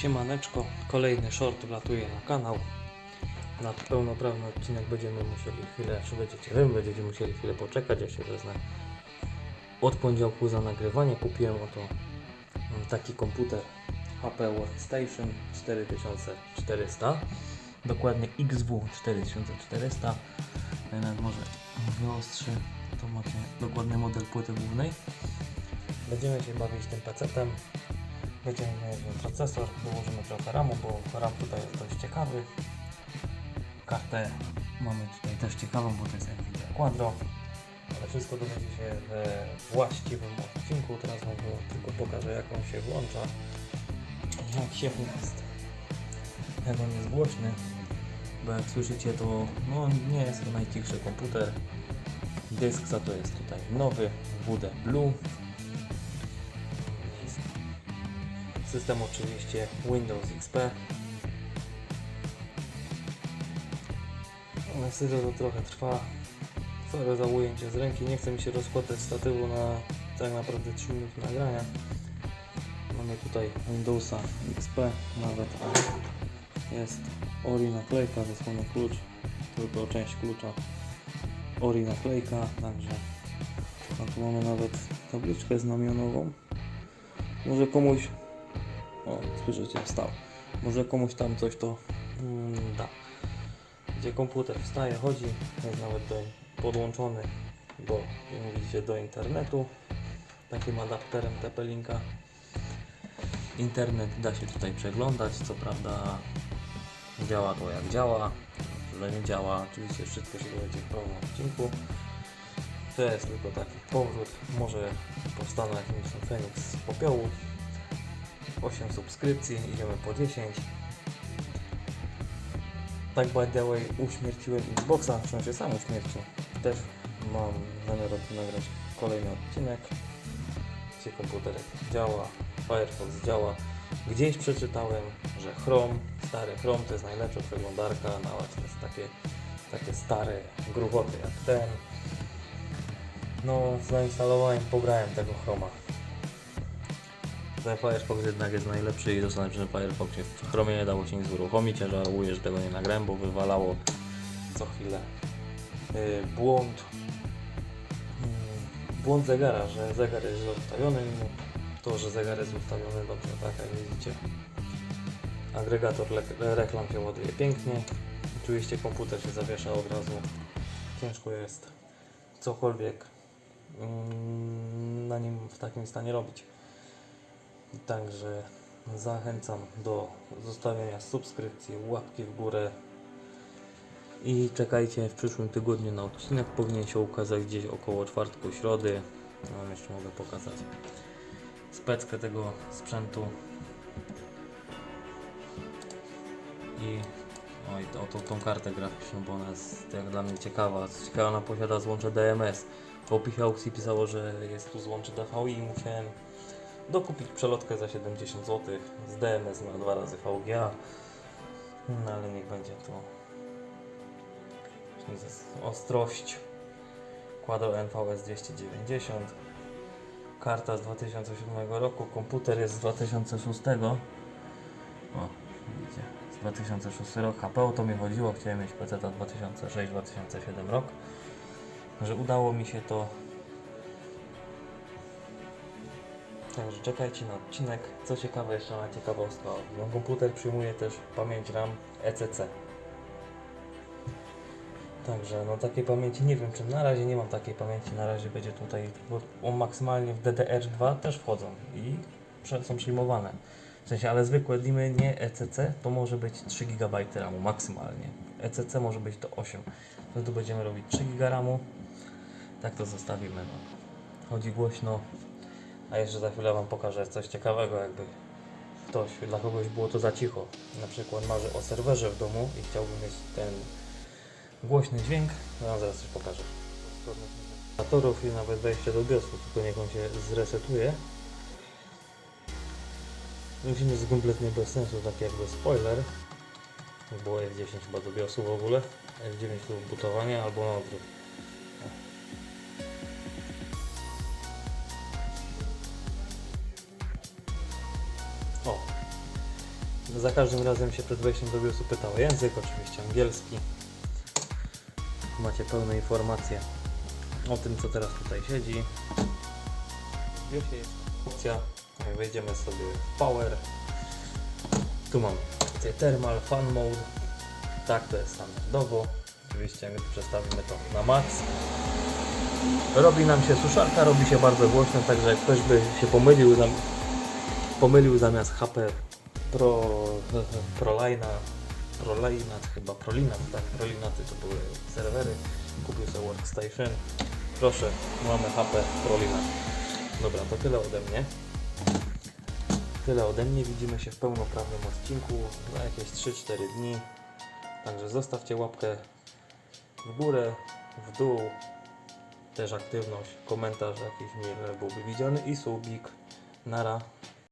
Siemaneczko, kolejny short wlatuje na kanał. Na pełnoprawny odcinek będziemy musieli chwilę, czy będziecie, wy będziecie musieli chwilę poczekać, ja się wezmę od poniedziałku za nagrywanie. Kupiłem oto mm, taki komputer HP Workstation 4400, dokładnie XW 4400. Tutaj nawet może wyostrzy, to macie dokładny model płyty głównej. Będziemy się bawić tym PC-tem. Mieli procesor, dołożymy trochę RAMu, bo RAM tutaj jest dość ciekawy. Kartę mamy tutaj też ciekawą, bo to jest Nvidia Quadro. Ale wszystko dowiecie się we właściwym odcinku. Teraz Wam tylko pokażę jak on się włącza. Jak się jest. Jak on jest głośny. Bo jak słyszycie to no, nie jest to najcichszy komputer. Dysk za to jest tutaj nowy WD Blue. System oczywiście Windows XP. Niestety to trochę trwa. Sorry za ujęcie z ręki. Nie chcę mi się rozkładać statywu na tak naprawdę 3 minuty nagrania. Mamy tutaj Windowsa XP nawet, jest Ori naklejka, zasłony klucz, tylko część klucza Ori naklejka, także a tu mamy nawet tabliczkę znamionową. Może komuś o, słyszycie, wstał. Może komuś tam coś to mm, da. Gdzie komputer wstaje, chodzi, jest nawet do, podłączony do, widzicie, do internetu. Takim adapterem TP-Linka. Internet da się tutaj przeglądać, co prawda działa to jak działa, że nie działa, oczywiście wszystko się dowiecie w pełnym odcinku. To jest tylko taki powrót, może powstanę jakimś Feniks z popiołu. 8 subskrypcji, idziemy po 10. Tak by the way uśmierciłem Xboxa, w sensie sam uśmiercił. Też mam zamiar nagrać kolejny odcinek. Gdzie komputer działa, Firefox działa. Gdzieś przeczytałem, że Chrome, stary Chrome to jest najlepsza przeglądarka, no właśnie takie, takie stare gruboty jak ten. No, zainstalowałem, pobrałem tego Chroma. Ten Firefox jednak jest najlepszy i zostanę przy Firefoxie. W Chromie nie dało się nic uruchomić, żałuję, że tego nie nagrałem, bo wywalało co chwilę yy, błąd yy, błąd zegara, że zegar jest ustawiony mimo to, że zegar jest ustawiony dobrze, tak jak widzicie. Agregator reklam się ładuje pięknie. Oczywiście komputer się zawiesza od razu. Ciężko jest cokolwiek mm, na nim w takim stanie robić. Także zachęcam do zostawienia subskrypcji, łapki w górę i czekajcie w przyszłym tygodniu na odcinek. Powinien się ukazać gdzieś około czwartku, środy. No, Wam jeszcze mogę pokazać speckę tego sprzętu. I oj, o tą, tą kartę graficzną, bo ona jest jak dla mnie ciekawa. Ciekawa, ona posiada złącze DMS. W opisie aukcji pisało, że jest tu złącze DVI i musiałem dokupić przelotkę za 70 zł z DMS na dwa razy VGA. No ale niech będzie to ostrość. Kładą NVS 290. Karta z 2007 roku, komputer jest z 2006. O, widzicie, z 2006 rok. HP o to mi chodziło, chciałem mieć PC 2006-2007 rok. Że udało mi się to Także czekajcie na odcinek. Co ciekawe, jeszcze na ciekawostka. No, komputer przyjmuje też pamięć RAM ECC. Także no takiej pamięci nie wiem, czy na razie nie mam takiej pamięci. Na razie będzie tutaj, bo maksymalnie w DDR2 też wchodzą i są przyjmowane. W sensie, ale zwykłe dimy nie ECC to może być 3 GB RAMu maksymalnie. ECC może być to 8. No tu będziemy robić 3 GB RAMu. Tak to zostawimy. No. Chodzi głośno, a jeszcze za chwilę Wam pokażę coś ciekawego, jakby ktoś, dla kogoś było to za cicho. Na przykład marzy o serwerze w domu i chciałby mieć ten głośny dźwięk, no ja zaraz coś pokażę. Datorów i nawet wejście do BIOSu, tylko niech on się zresetuje. Ten film jest kompletnie bez sensu, tak jakby spoiler. Było F10 chyba do BIOSu w ogóle, F9 do butowania albo na odwrót. Za każdym razem się przed wejściem do BIOSu pytał o język, oczywiście angielski. Macie pełne informacje o tym, co teraz tutaj siedzi. BIOSie jest opcja, wejdziemy sobie w Power. Tu mamy opcję Thermal, Fan Mode. Tak, to jest standardowo. Oczywiście przestawimy to na max. Robi nam się suszarka, robi się bardzo głośno, także jak ktoś by się pomylił, pomylił zamiast HP Pro, Prolina, Prolinat chyba, Prolinat, tak, Prolinaty to były serwery, kupił sobie Workstation. Proszę, mamy HP Prolinat. Dobra, to tyle ode mnie. Tyle ode mnie, widzimy się w pełnoprawnym odcinku za jakieś 3-4 dni. Także zostawcie łapkę w górę, w dół, też aktywność, komentarz jakiś mile byłby widziany i subik. Nara.